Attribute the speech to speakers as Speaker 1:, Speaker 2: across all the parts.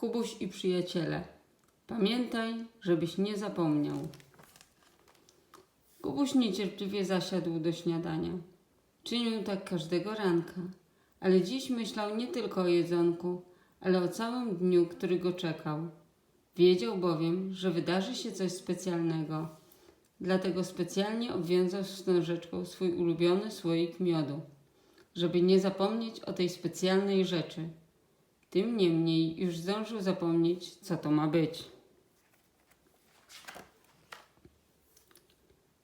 Speaker 1: Kubuś i przyjaciele. Pamiętaj, żebyś nie zapomniał. Kubuś niecierpliwie zasiadł do śniadania. Czynił tak każdego ranka, ale dziś myślał nie tylko o jedzonku, ale o całym dniu, który go czekał. Wiedział bowiem, że wydarzy się coś specjalnego. Dlatego specjalnie obwiązał wstążeczką swój ulubiony słoik miodu, żeby nie zapomnieć o tej specjalnej rzeczy. Tym niemniej już zdążył zapomnieć, co to ma być.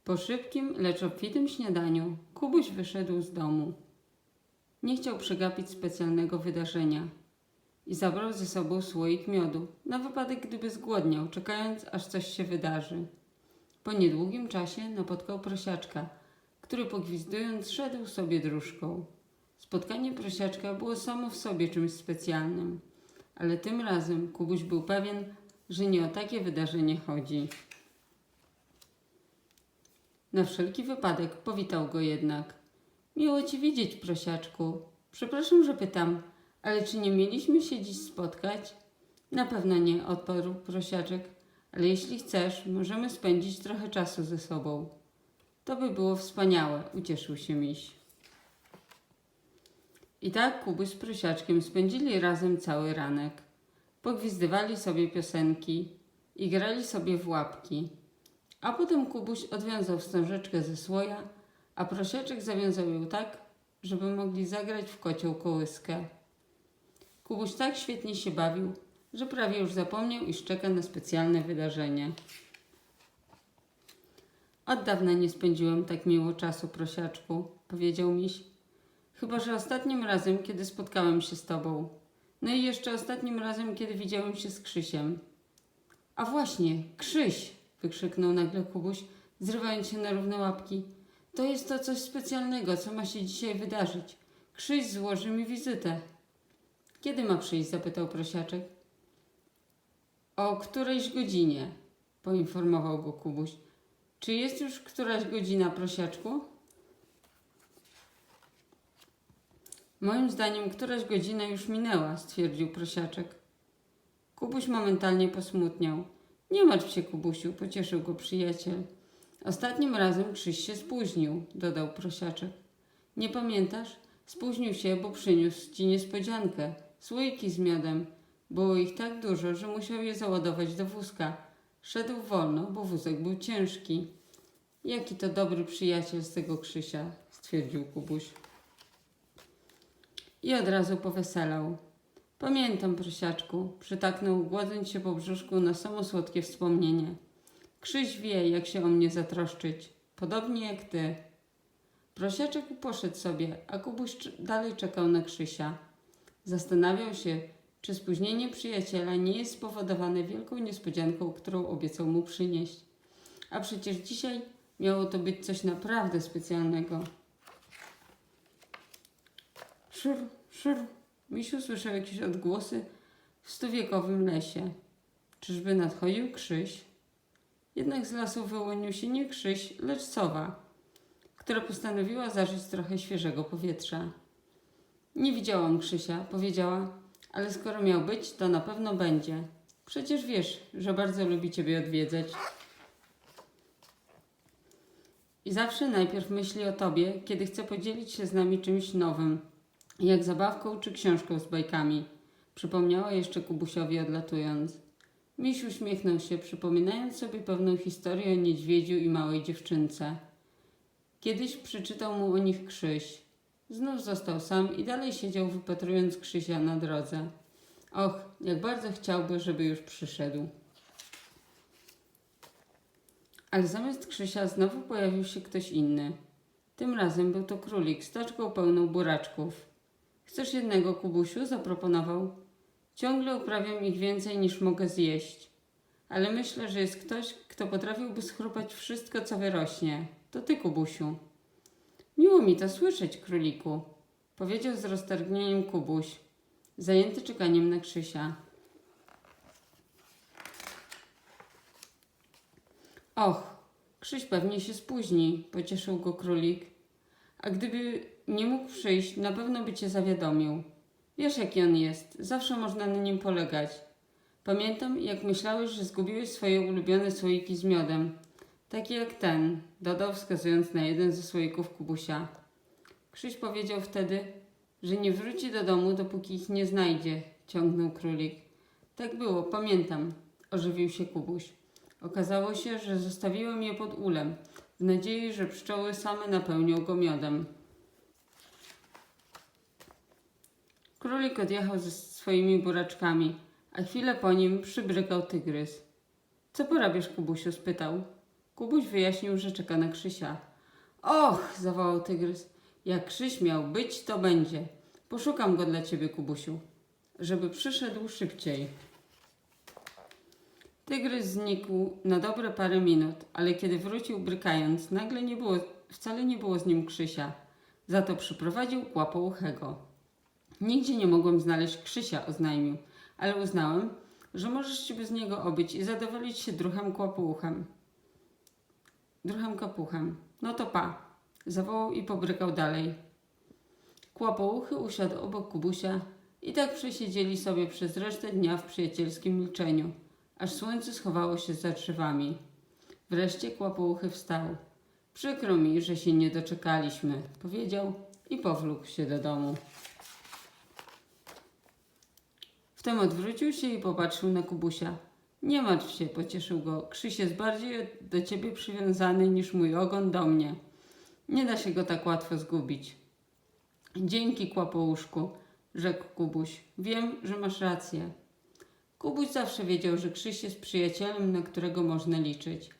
Speaker 1: Po szybkim, lecz obfitym śniadaniu Kubuś wyszedł z domu. Nie chciał przegapić specjalnego wydarzenia i zabrał ze sobą słoik miodu, na wypadek gdyby zgłodniał, czekając aż coś się wydarzy. Po niedługim czasie napotkał prosiaczka, który pogwizdując szedł sobie dróżką. Spotkanie prosiaczka było samo w sobie czymś specjalnym, ale tym razem Kubuś był pewien, że nie o takie wydarzenie chodzi. Na wszelki wypadek powitał go jednak. Miło cię widzieć, prosiaczku. Przepraszam, że pytam, ale czy nie mieliśmy się dziś spotkać? Na pewno nie, odparł prosiaczek, ale jeśli chcesz, możemy spędzić trochę czasu ze sobą. To by było wspaniałe, ucieszył się miś. I tak Kubuś z prosiaczkiem spędzili razem cały ranek. Pogwizdywali sobie piosenki i grali sobie w łapki. A potem Kubuś odwiązał wstążeczkę ze słoja, a prosiaczek zawiązał ją tak, żeby mogli zagrać w kocioł kołyskę. Kubuś tak świetnie się bawił, że prawie już zapomniał, iż czeka na specjalne wydarzenie. Od dawna nie spędziłem tak miło czasu, prosiaczku, powiedział miś. Chyba, że ostatnim razem, kiedy spotkałem się z tobą. No i jeszcze ostatnim razem, kiedy widziałem się z Krzysiem. A właśnie, Krzyś! wykrzyknął nagle Kubuś, zrywając się na równe łapki. To jest to coś specjalnego, co ma się dzisiaj wydarzyć. Krzyś złoży mi wizytę. Kiedy ma przyjść? zapytał prosiaczek. O którejś godzinie, poinformował go Kubuś. Czy jest już któraś godzina, prosiaczku? Moim zdaniem któraś godzina już minęła, stwierdził prosiaczek. Kubuś momentalnie posmutniał. Nie martw się, Kubusiu, pocieszył go przyjaciel. Ostatnim razem Krzyś się spóźnił, dodał prosiaczek. Nie pamiętasz? Spóźnił się, bo przyniósł ci niespodziankę. Słoiki z miodem. Było ich tak dużo, że musiał je załadować do wózka. Szedł wolno, bo wózek był ciężki. Jaki to dobry przyjaciel z tego Krzysia, stwierdził Kubuś. I od razu poweselał. Pamiętam, prosiaczku, przytaknął, głodząc się po brzuszku na samo słodkie wspomnienie. Krzyś wie, jak się o mnie zatroszczyć, podobnie jak ty. Prosiaczek poszedł sobie, a Kubuś dalej czekał na Krzysia. Zastanawiał się, czy spóźnienie przyjaciela nie jest spowodowane wielką niespodzianką, którą obiecał mu przynieść. A przecież dzisiaj miało to być coś naprawdę specjalnego. Szur, szur. Misiu słyszał jakieś odgłosy w stuwiekowym lesie. Czyżby nadchodził Krzyś? Jednak z lasu wyłonił się nie Krzyś, lecz sowa, która postanowiła zażyć trochę świeżego powietrza. Nie widziałam Krzysia, powiedziała, ale skoro miał być, to na pewno będzie. Przecież wiesz, że bardzo lubi Ciebie odwiedzać. I zawsze najpierw myśli o Tobie, kiedy chce podzielić się z nami czymś nowym, jak zabawką czy książką z bajkami. Przypomniała jeszcze Kubusiowi odlatując. Miś uśmiechnął się, przypominając sobie pewną historię o niedźwiedziu i małej dziewczynce. Kiedyś przeczytał mu o nich Krzyś. Znów został sam i dalej siedział wypatrując Krzysia na drodze. Och, jak bardzo chciałby, żeby już przyszedł. Ale zamiast Krzysia znowu pojawił się ktoś inny. Tym razem był to królik z taczką pełną buraczków. Chcesz jednego, Kubusiu? zaproponował. Ciągle uprawiam ich więcej niż mogę zjeść. Ale myślę, że jest ktoś, kto potrafiłby schrupać wszystko, co wyrośnie. To ty, Kubusiu. Miło mi to słyszeć, króliku, powiedział z roztargnieniem Kubuś, zajęty czekaniem na Krzysia. Och, Krzyś pewnie się spóźni, pocieszył go królik. A gdyby nie mógł przyjść, na pewno by cię zawiadomił. Wiesz, jaki on jest, zawsze można na nim polegać. Pamiętam, jak myślałeś, że zgubiłeś swoje ulubione słoiki z miodem. Takie jak ten, dodał wskazując na jeden ze słoików Kubusia. Krzyś powiedział wtedy, że nie wróci do domu, dopóki ich nie znajdzie, ciągnął królik. Tak było, pamiętam, ożywił się Kubuś. Okazało się, że zostawiłem je pod ulem, w nadziei, że pszczoły same napełnią go miodem. Królik odjechał ze swoimi buraczkami, a chwilę po nim przybrykał tygrys. Co porabiasz, Kubusiu? spytał. Kubuś wyjaśnił, że czeka na Krzysia. Och, zawołał tygrys. Jak Krzyś miał być, to będzie. Poszukam go dla ciebie, Kubusiu, żeby przyszedł szybciej. Tygrys znikł na dobre parę minut, ale kiedy wrócił brykając, nagle nie było, wcale nie było z nim Krzysia. Za to przyprowadził kłapouchego. Nigdzie nie mogłem znaleźć Krzysia, oznajmił, ale uznałem, że możesz się bez niego obyć i zadowolić się druhem kłapouchem. Druhem kapuchem. No to pa. Zawołał i pobrykał dalej. Kłapouchy usiadł obok Kubusia i tak przesiedzieli sobie przez resztę dnia w przyjacielskim milczeniu, aż słońce schowało się za drzewami. Wreszcie Kłapouchy wstał. Przykro mi, że się nie doczekaliśmy, powiedział i powlókł się do domu. Wtem odwrócił się i popatrzył na Kubusia. Nie martw się, pocieszył go. Krzyś jest bardziej do ciebie przywiązany niż mój ogon do mnie. Nie da się go tak łatwo zgubić. Dzięki, kłapouszku, rzekł Kubuś. Wiem, że masz rację. Kubuś zawsze wiedział, że Krzyś jest przyjacielem, na którego można liczyć.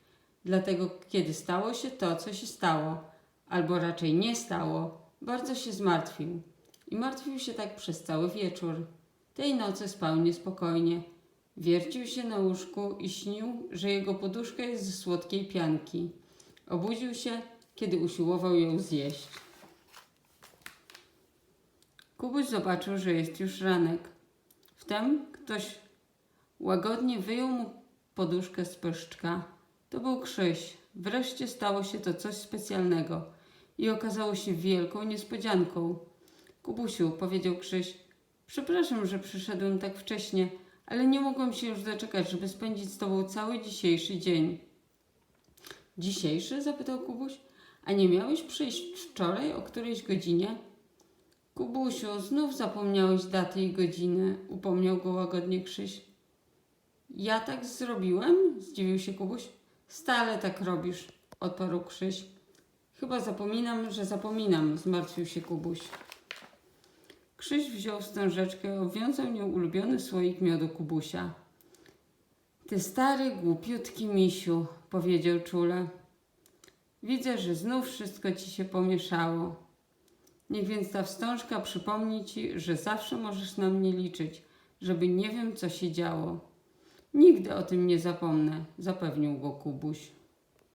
Speaker 1: Dlatego, kiedy stało się to, co się stało, albo raczej nie stało, bardzo się zmartwił. I martwił się tak przez cały wieczór. Tej nocy spał niespokojnie. Wiercił się na łóżku i śnił, że jego poduszka jest ze słodkiej pianki. Obudził się, kiedy usiłował ją zjeść. Kubuś zobaczył, że jest już ranek. Wtem ktoś łagodnie wyjął mu poduszkę z pyszczka. To był Krzyś. Wreszcie stało się to coś specjalnego i okazało się wielką niespodzianką. Kubusiu, powiedział Krzyś, przepraszam, że przyszedłem tak wcześnie, ale nie mogłem się już doczekać, żeby spędzić z tobą cały dzisiejszy dzień. Dzisiejszy? zapytał Kubuś. A nie miałeś przyjść wczoraj o którejś godzinie? Kubusiu, znów zapomniałeś daty i godziny, upomniał go łagodnie Krzyś. Ja tak zrobiłem? Zdziwił się Kubuś. Stale tak robisz, odparł Krzyś. Chyba zapominam, że zapominam, zmartwił się Kubuś. Krzyś wziął wstążeczkę, obwiązał nią ulubiony słoik miodu Kubusia. Ty stary, głupiutki misiu, powiedział czule. Widzę, że znów wszystko ci się pomieszało. Niech więc ta wstążka przypomni ci, że zawsze możesz na mnie liczyć, żeby nie wiem, co się działo. Nigdy o tym nie zapomnę, zapewnił go Kubuś.